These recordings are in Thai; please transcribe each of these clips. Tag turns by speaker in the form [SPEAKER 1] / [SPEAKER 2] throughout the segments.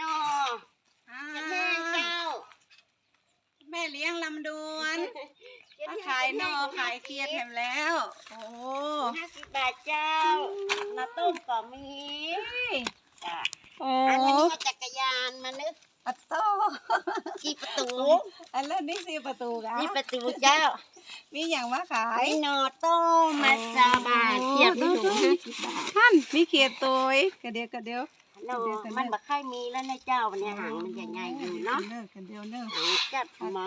[SPEAKER 1] นอจะแห้งเจ้า
[SPEAKER 2] แม่เลี้ยงลำดวน
[SPEAKER 1] จะ
[SPEAKER 2] มา
[SPEAKER 1] แห้ง
[SPEAKER 2] ขายนอขายเคียดแถมแล้ว โอ้
[SPEAKER 1] ห้าสิบบาทเจ้ามาต้มก็มีจ้ะ
[SPEAKER 2] โอ้
[SPEAKER 1] อันนี้มาจักรยานมานึก
[SPEAKER 2] อัตโต
[SPEAKER 1] ที่ประตู
[SPEAKER 2] อันเล่นนี่สี่ประตูกัน
[SPEAKER 1] นี่ประตูเจ้า
[SPEAKER 2] มีอย่างมาขาย
[SPEAKER 1] ไอ้นอต้มมาซาบาทเทียบไม่ถึงห้าสิบบาท
[SPEAKER 2] ท่านมีเขียดตัวอีกกระเดียวกระเดียว น
[SPEAKER 1] อมันบักไข่มีแล้วนะเจ้าวันนี้หางมันใหญ่ๆอยู่เนาะ
[SPEAKER 2] เนอะกระเดียวเนอะ
[SPEAKER 1] หางจัดหมา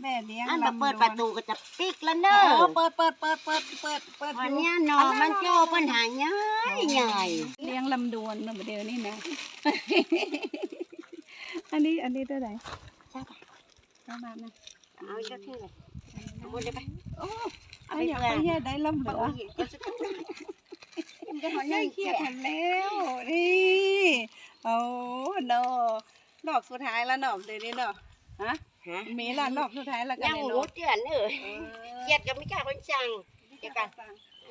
[SPEAKER 2] แม่เลี้ยง
[SPEAKER 1] อัน
[SPEAKER 2] ลำ
[SPEAKER 1] มา
[SPEAKER 2] ดวน
[SPEAKER 1] เปิดประตูก็จะปิกแล้ว
[SPEAKER 2] เอ
[SPEAKER 1] เนอะ
[SPEAKER 2] อเปิดเปิดเปิดเปิดเปิดเปิด
[SPEAKER 1] วัน
[SPEAKER 2] อยู่
[SPEAKER 1] เนี้ยนอมันโจ้ปัญหาใหญ่ใหญ่
[SPEAKER 2] เลี้ยงลำดวนเนอะเดี๋ยวนี้นะ อันนี้อันนี้เท่าไหร่
[SPEAKER 1] ใช่ปะ
[SPEAKER 2] ประมาณนะ
[SPEAKER 1] เอาอีกสักทีเลยเอาหมดเลยไป
[SPEAKER 2] โอ้เอาอยากไปแย่ได้ลำเหลือ
[SPEAKER 1] ยัง จะหัวห
[SPEAKER 2] ได้
[SPEAKER 1] นึ่ง
[SPEAKER 2] เครี
[SPEAKER 1] เขี
[SPEAKER 2] ยดทันแล้วนี่โอ้เนอะรอบสุดท้ายแล้วเนาะเดี๋ยวนี้เนาะฮะมีละรอบสุดท้ายแล้วกัน
[SPEAKER 1] ยัง
[SPEAKER 2] เนี่ย
[SPEAKER 1] หมู
[SPEAKER 2] เนาะ
[SPEAKER 1] เตือนเออ
[SPEAKER 2] เออ
[SPEAKER 1] เขียดก็ไม่กล้าคนสั่งเดี๋ยวกัน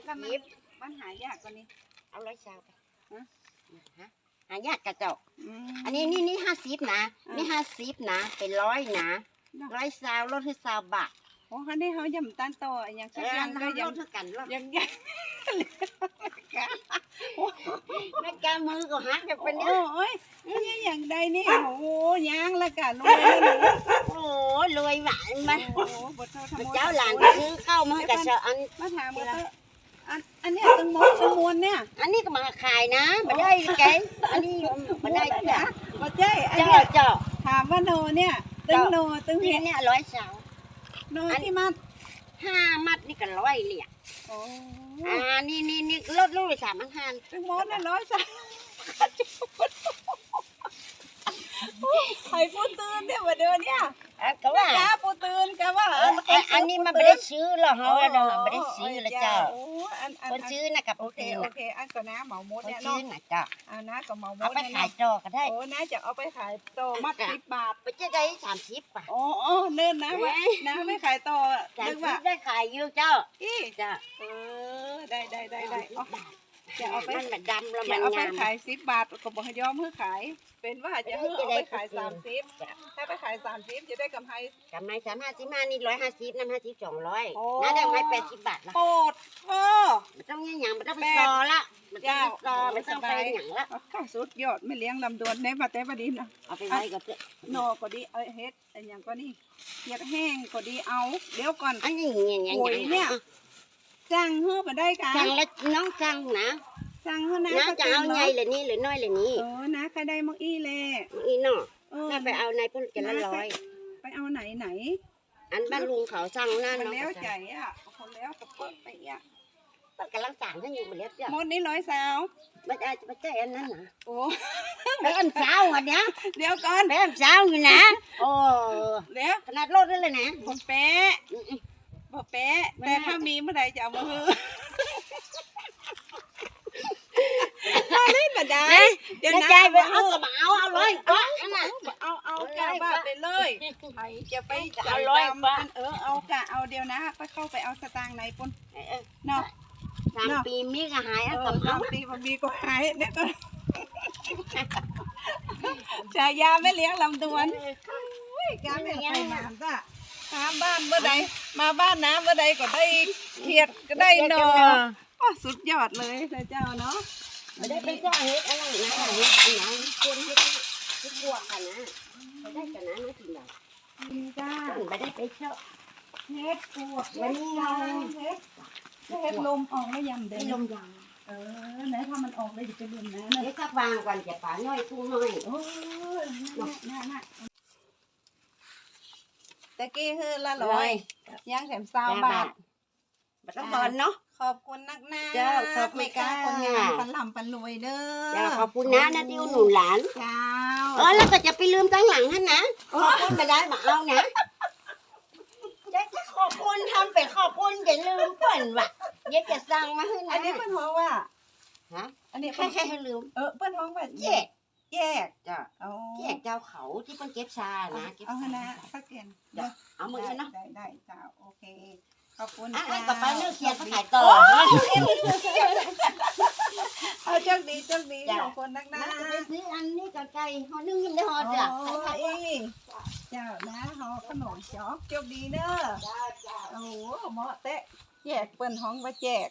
[SPEAKER 2] แล้วมัน
[SPEAKER 1] ยิบ
[SPEAKER 2] มันหายากกว่านี้
[SPEAKER 1] เอาร้อยชาวไป
[SPEAKER 2] ฮะ
[SPEAKER 1] หายากกระเจ้า
[SPEAKER 2] ม
[SPEAKER 1] อันนี้นี่นี่ห้าสิบนะ
[SPEAKER 2] นี่
[SPEAKER 1] ห้าสิบนะ เป็นร้อยนะร้อยซาวลดให้ซาวบาท
[SPEAKER 2] โอ้คันนี้เขายำตันโตอย่าง
[SPEAKER 1] เอ
[SPEAKER 2] สัก
[SPEAKER 1] อ
[SPEAKER 2] อย่างก็
[SPEAKER 1] เรา
[SPEAKER 2] ยัง
[SPEAKER 1] ดเท่ากัน
[SPEAKER 2] ยัง ยัง
[SPEAKER 1] ไม่กล้ามือก็หักจะเป็น
[SPEAKER 2] โอ้
[SPEAKER 1] เนี่ย
[SPEAKER 2] ยนี่อย่างใดนี่ โอ้โหยางละกันรวยแล้วหนู
[SPEAKER 1] โอ้รวยหวานมา
[SPEAKER 2] โอ้โหบทธรรม
[SPEAKER 1] เจ้าหลานก็ซื้อเข้าวมาให้กับเจ้าอัน
[SPEAKER 2] มาถามว่าเตออันอันเนี้ยตังมดตังมวลเนี่ย
[SPEAKER 1] อันนี้ก็มาขายนะมาได้แกงอันนี้มาได้จ้ะ
[SPEAKER 2] มาเจ้ยอัน
[SPEAKER 1] เจ้า
[SPEAKER 2] เนี้ย
[SPEAKER 1] เจ้า
[SPEAKER 2] ถามว่าโนเนี่ยตึงโนตึง
[SPEAKER 1] นี่
[SPEAKER 2] เห็ด
[SPEAKER 1] เนี่ยร้อยสาว
[SPEAKER 2] โนที่มา
[SPEAKER 1] ห้ามัดนี่ก็ร้อยเหรียญ
[SPEAKER 2] โอ้
[SPEAKER 1] อ่า นี่นี่นี่ลดลูกไปสามพันห้า
[SPEAKER 2] ตึงมดน่ะร้อยสามไข่ปูตื่นเนี่ยมาเดินเนี่ย
[SPEAKER 1] อะก็ว่า
[SPEAKER 2] จ้าปูตื่นก็ว่า
[SPEAKER 1] เอออันอันนี้มันไม่ได้ซื้อหรอกเขาว่าเราไม่ได้ซื้อละเจ้า
[SPEAKER 2] โอ้อันอัน
[SPEAKER 1] คนซื้อนะกับ
[SPEAKER 2] โอ
[SPEAKER 1] ผู้
[SPEAKER 2] เค
[SPEAKER 1] ตื่น
[SPEAKER 2] โอ
[SPEAKER 1] น่ะ
[SPEAKER 2] เคอันก็น้าเหมาหมด
[SPEAKER 1] คน
[SPEAKER 2] เนี่ย
[SPEAKER 1] ซื้อ
[SPEAKER 2] เนาะ
[SPEAKER 1] น่ะเจ้า
[SPEAKER 2] เอาน้าก็เหมาหม
[SPEAKER 1] เอา
[SPEAKER 2] ด
[SPEAKER 1] ไป
[SPEAKER 2] เนี่ย
[SPEAKER 1] ขาย
[SPEAKER 2] เนาะ
[SPEAKER 1] จอก็ได้
[SPEAKER 2] โอ้น้าจะเอาไปขายต่อมัดสิบบาท
[SPEAKER 1] ไปเจ๊ได้สามสิบป่ะ
[SPEAKER 2] โอ้โอ้เนิ่นนะว่า
[SPEAKER 1] เอ้ย
[SPEAKER 2] น้าไม่ขายต่อ
[SPEAKER 1] สาม
[SPEAKER 2] นึก
[SPEAKER 1] สิ
[SPEAKER 2] ว่า
[SPEAKER 1] บได้ขายอยู่เจ้า
[SPEAKER 2] อี
[SPEAKER 1] จ้า
[SPEAKER 2] เออ ได้ได้ได้ได้เอาจะเอาไป
[SPEAKER 1] มันแบบดำแล้ว
[SPEAKER 2] จะ
[SPEAKER 1] มัน
[SPEAKER 2] เอาไป
[SPEAKER 1] งาม
[SPEAKER 2] ขายสิบบาทก็บอกให้ยอมเพื่อขาย เป็นว่าจะเพื่อเอาไปขายสามสิบถ้าไปขายสามสิบจะได้กำไร
[SPEAKER 1] กำไรสามห้าสิบห้านี่ร้อยห้าสิบน้ำห้าสิบสองร้อย
[SPEAKER 2] โอ้
[SPEAKER 1] น่าได้กำไรแปดสิบบาทละ
[SPEAKER 2] โปรดพ่อ
[SPEAKER 1] ไม่ต้องเงี้ยหยังไม่ต้องไปซอละไม่ต้องไปซอไม่ต้องไปหยังละ
[SPEAKER 2] เอาเข้าสุดยอดไม่เลี้ยงลำดวนในบัดแต่บัดนี้นะ
[SPEAKER 1] เอาไปไว้ก็เถอะ
[SPEAKER 2] นอก็ดีเอ้ยเฮ็ดอันอย่างก็นี่เกียดแห้งก็ดีเอา เดี๋ยวก่อน
[SPEAKER 1] อันนี้เงี้ยหยัง
[SPEAKER 2] โอ้ยเนี่ย จ้างเฮือมาได้กัน
[SPEAKER 1] สั่งแล้วน้องสั่งนะ
[SPEAKER 2] จ้างเฮือนะ
[SPEAKER 1] น้าจะเอาไงเลยนี่หรือน้อยเลยนี่
[SPEAKER 2] เออนะก็ได้มักอี้แหละ
[SPEAKER 1] อีเนาะ
[SPEAKER 2] เออ
[SPEAKER 1] ถ้าไปเอาในพุ่นกันละร้อย
[SPEAKER 2] ไปเอาไหนไหน
[SPEAKER 1] อันบ้านลุงเขาสั่งหน้า
[SPEAKER 2] มัน
[SPEAKER 1] น้อง
[SPEAKER 2] แล้ว
[SPEAKER 1] ก็
[SPEAKER 2] ใจ
[SPEAKER 1] สั่ง
[SPEAKER 2] อะคนแล้วก็เปิดไปอะ
[SPEAKER 1] มันกำลังสั่งให้อยู่มาแล้วจ้ะ
[SPEAKER 2] หมดนี่ร้อยสาว
[SPEAKER 1] ไม่ได้ไม่ใช่อันนั้นนะ
[SPEAKER 2] โอ้
[SPEAKER 1] ไปอันเช้าวันเนี้ย
[SPEAKER 2] เดี๋ยวก่อน
[SPEAKER 1] ไปอันเช้าอยู่นะโอ้
[SPEAKER 2] เดี๋ยว
[SPEAKER 1] ขนาดรถได้เลยนะ
[SPEAKER 2] บ่แปะ บ่แปะแต่ถ้ามีเมื่อใดจะเอามาฮือเอาเลยบ่ได้
[SPEAKER 1] นะ
[SPEAKER 2] เดี๋ยว
[SPEAKER 1] กระ
[SPEAKER 2] นะ
[SPEAKER 1] จายไปเอากระเป๋าเอาเลยก็อันน่ะ
[SPEAKER 2] เอาเอากะว่าไปเลยใครจะไป
[SPEAKER 1] เอาร้อย
[SPEAKER 2] ตาม
[SPEAKER 1] บาท
[SPEAKER 2] มันเออเอากะเอาเดียวนะไปเข้าไปเอาสตางค์ไหนปน
[SPEAKER 1] เออ
[SPEAKER 2] เนาะ
[SPEAKER 1] สามปีมีก็หาย
[SPEAKER 2] เอ
[SPEAKER 1] เอา
[SPEAKER 2] อก
[SPEAKER 1] ระ
[SPEAKER 2] สา
[SPEAKER 1] เป๋าม
[SPEAKER 2] ปีบางทีก็หายเนี่ยก็ฉายาไม่เลี้ยงลำดวนอุ้ยกาไม่ไปน้ำจ้ะ ตามบ้านเมื่อใดมาบ้านน้ำเมื่อใดก็ได้เขียดก็ได้หนอโอ้สุดยอดเลยนะเจ้าเนาะ
[SPEAKER 1] ไม่ได้ไปเจ้าเฮ็ดอะไรนะเฮ็ดอันไหนควรเฮ็ดเฮ็ดบวกกันนะไม่ได้กันนะนะถึงไหน
[SPEAKER 2] ดีจ้า
[SPEAKER 1] ไม่ได้ไปเช่า
[SPEAKER 2] เฮ็ดปวด
[SPEAKER 1] วันนี้เรา
[SPEAKER 2] เฮ็ดเฮ็ดลมออกไม่ยำเด้
[SPEAKER 1] ลมยาง
[SPEAKER 2] เออไหนถ้ามันออกเลยจะเป็นลมนะ
[SPEAKER 1] เฮ็ดสักวางก่อนจะป่าน้อยผู้น้อย
[SPEAKER 2] โอ้ยน่าน่า ตะกี้คือละร้อยย่างแถมซาวบาท
[SPEAKER 1] บัต้องบอลเนาะ
[SPEAKER 2] ขอบคุณนักหน้า
[SPEAKER 1] เจ้าขอบคุณ
[SPEAKER 2] ไม่กล้า
[SPEAKER 1] ค่ะ
[SPEAKER 2] คนงานปันหล่ำปันรวยเด้อ
[SPEAKER 1] จ้าขอบคุณนะนะที่อุดหนุนหลาน
[SPEAKER 2] เจ้า
[SPEAKER 1] เออแล้วก็จะไปลืมตั้งหลังท่านนะ ขอบคุณไม่ได้มาเอานะจะจะขอบคุณทำไปขอบคุณอย่าลืมเปิ่นว่ะเดี๋ยวจะสั่งมาให้
[SPEAKER 2] อันนี้
[SPEAKER 1] นะ
[SPEAKER 2] เปิ้นฮ้องว่า
[SPEAKER 1] ฮะ
[SPEAKER 2] อันนี้
[SPEAKER 1] แค่
[SPEAKER 2] เปิ้น
[SPEAKER 1] แค่ให้ลืม
[SPEAKER 2] เออเปิ้นฮ้องว่า
[SPEAKER 1] แยก
[SPEAKER 2] แยก
[SPEAKER 1] จ้ะ
[SPEAKER 2] เอา
[SPEAKER 1] แยกเจ้าเขาที่เป็นเก็บชานะ เก็บ
[SPEAKER 2] เอา
[SPEAKER 1] ชา
[SPEAKER 2] ให้นะสักเกน
[SPEAKER 1] เอามือกันเนาะ
[SPEAKER 2] ได้ได้เจ้าโอเค ขอบคุณ
[SPEAKER 1] อะ
[SPEAKER 2] ค่ะ
[SPEAKER 1] กับป้าเนื้อเคียนมาขายต่อ
[SPEAKER 2] เอาโชคดีโชคดีขอบคุณนักนะ
[SPEAKER 1] นะจะไปซื้ออันนี้กับไก่ห่อนึ่งยังได้ห่อจ้ะ
[SPEAKER 2] โอ้ยเจ้านะหอขนมจอกโชคดีเด้อโอ้โหเหมาะเตะแจกเปิ้นห้องว่าแจก